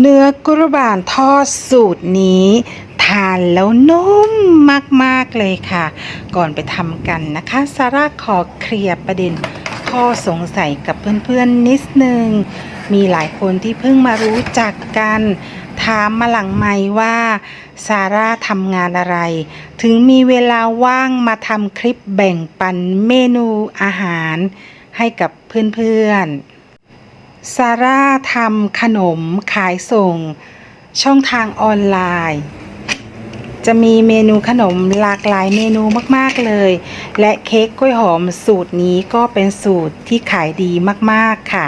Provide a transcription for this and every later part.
เนื้อกุรบานทอดสูตรนี้ทานแล้วนุ่มมาก ๆ เลยค่ะ ก่อนไปทำกันนะคะ ซาร่าขอเคลียร์ประเด็นข้อสงสัยกับเพื่อน ๆ นิดนึง มีหลายคนที่เพิ่งมารู้จักกัน ถามมาหลังไม่ว่า ซาร่าทำงานอะไร ถึงมีเวลาว่างมาทำคลิปแบ่งปันเมนูอาหารให้กับเพื่อน ๆ ซาร่าทำขนมขายส่ง ช่องทางออนไลน์ จะมีเมนูขนมหลากหลายเมนูมากๆเลย และเค้กกล้วยหอมสูตรนี้ก็เป็นสูตรที่ขายดีมากๆค่ะ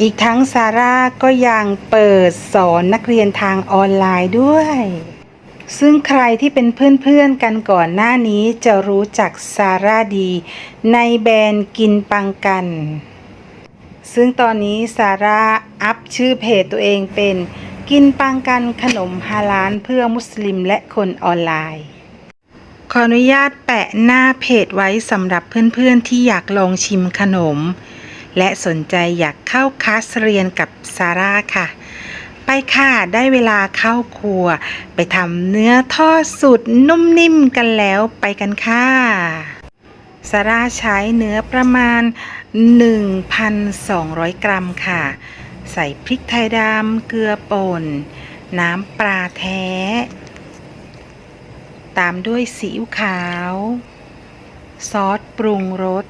อีกทั้งซาร่าก็ยังเปิดสอนนักเรียนทางออนไลน์ด้วย ซึ่งใครที่เป็นเพื่อนๆกันก่อนหน้านี้จะรู้จักซาร่าดี ในแบรนด์กินปังกัน ซึ่งตอนนี้ซาร่าอัพชื่อเพจตัวเองเป็น กินปังกันขนมฮาลาลเพื่อมุสลิมและคนออนไลน์ ขออนุญาตแปะหน้าเพจไว้สำหรับเพื่อนๆที่อยากลองชิมขนม และสนใจอยากเข้าคลาสเรียนกับซาร่าค่ะ ไปค่ะได้เวลาเข้าครัว ไปทำเนื้อทอดสูตรนุ่มนิ่มกันแล้วไปกันค่ะซาร่าใช้เนื้อประมาณ1,200 กรัมค่ะ ใส่พริกไทยดำเกลือป่น น้ำปลาแท้ ตามด้วยซีอิ๊วขาว ซอสปรุงรส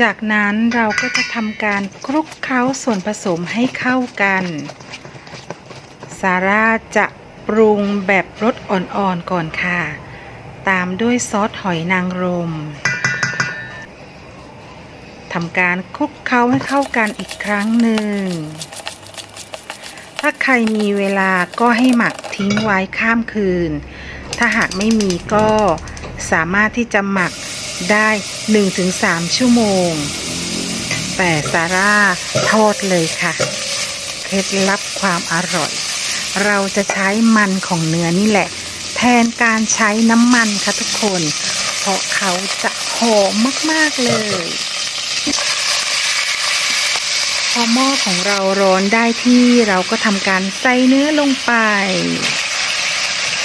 จากนั้นเราก็จะทำการคลุกเคล้าส่วนผสมให้เข้ากันซาร่าจะปรุงแบบรสอ่อนๆก่อนค่ะ ตามด้วยซอสหอยนางรม ทำการคลุกเคล้าให้เข้ากันอีกครั้งหนึ่ง ถ้าใครมีเวลาก็ให้หมักทิ้งไว้ข้ามคืน ถ้าหากไม่มีก็สามารถที่จะหมักได้ 1-3 ชั่วโมง แต่ซาร่าทอดเลยค่ะ เคล็ดลับความอร่อย เราจะใช้มันของเนื้อนี่แหละ แทนการใช้น้ำมันค่ะทุกคน เพราะเขาจะหอมมาก ๆ เลย พอหม้อของเราร้อนได้ที่เราก็ทำการใส่เนื้อลงไป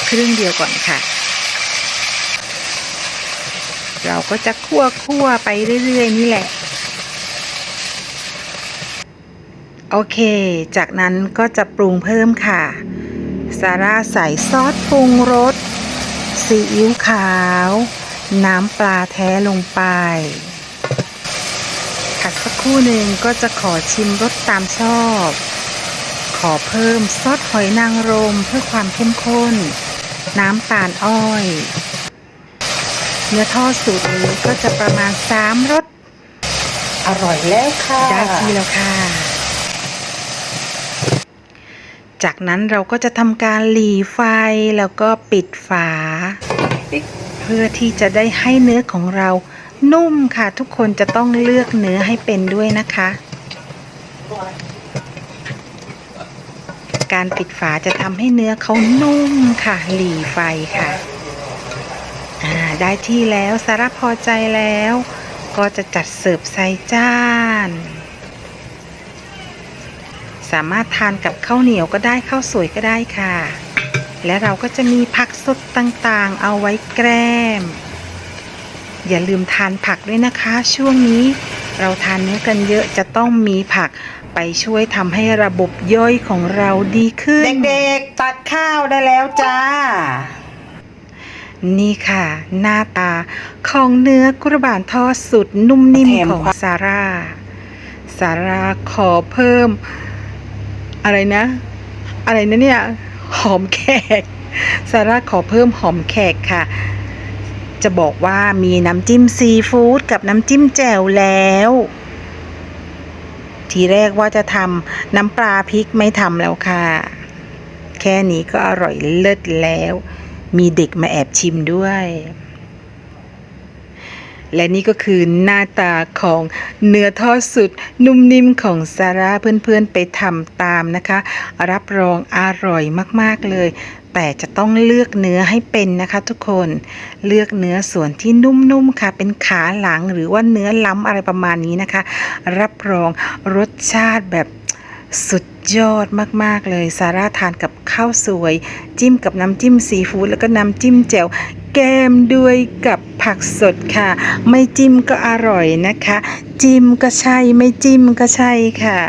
ครึ่งเดียวก่อนค่ะ เราก็จะคั่วคั่วไปเรื่อยๆ นี่แหละ โอเค จากนั้นก็จะปรุงเพิ่มค่ะ ซาร่าใส่ซอสปรุงรสซีอิ๊วขาว น้ำปลาแท้ลงไป ผัดสักครู่หนึ่งก็จะขอชิมรสตามชอบ ขอเพิ่มซอสหอยนางรมเพื่อความเข้มข้น น้ำตาลอ้อย เนื้อทอดสูตรนี้ก็จะประมาณ3รส อร่อยแล้วค่ะ ได้ที่แล้วค่ะ จากนั้นเราก็จะทำการหลีไฟแล้วก็ปิดฝา เพื่อที่จะได้ให้เนื้อของเรา นุ่มค่ะทุกคนจะต้องเลือกเนื้อให้เป็นด้วยนะคะ การปิดฝาจะทำให้เนื้อเขานุ่มค่ะ หลีไฟค่ะอ่าได้ที่แล้วสาระพอใจแล้ว ก็จะจัดเสิร์ฟใส่จานสามารถทานกับข้าวเหนียวก็ได้ข้าวสวยก็ได้ค่ะ และเราก็จะมีผักสดต่างๆ เอาไว้แกล้ม อย่าลืมทานผักด้วยนะคะ ช่วงนี้เราทานเนื้อกันเยอะจะต้องมีผักไปช่วยทำให้ระบบย่อยของเราดีขึ้น เด็กๆ ตักข้าวได้แล้วจ้า นี่ค่ะ หน้าตาของเนื้อกุรบานทอดสุดนุ่มนิ่มแถมของความซาร่าซาร่าขอเพิ่ม อะไรนะ อะไรนะเนี่ย หอมแขกซาร่าขอเพิ่มหอมแขกค่ะ จะบอกว่ามีน้ำจิ้มซีฟู้ดกับน้ำจิ้มแจ่วแล้ว ทีแรกว่าจะทำน้ำปลาพริกไม่ทำแล้วค่ะ แค่นี้ก็อร่อยเลิศแล้ว มีเด็กมาแอบชิมด้วย และนี่ก็คือหน้าตาของเนื้อทอดสุดนุ่มนิ่มของซาร่าเพื่อนๆไปทำตามนะคะ รับรองอร่อยมากๆเลย แต่จะต้องเลือกเนื้อให้เป็นนะคะทุกคนเลือกเนื้อส่วนที่นุ่มๆค่ะ เป็นขาหลังหรือว่าเนื้อล้ำอะไรประมาณนี้นะคะ รับรองรสชาติแบบสุดยอดมากๆเลย ซาร่าทานกับข้าวสวย จิ้มกับน้ำจิ้มซีฟู้ดแล้วก็น้ำจิ้มแจ่วแก้มด้วยกับผักสดค่ะ ไม่จิ้มก็อร่อยนะคะ จิ้มก็ใช่ไม่จิ้มก็ใช่ค่ะ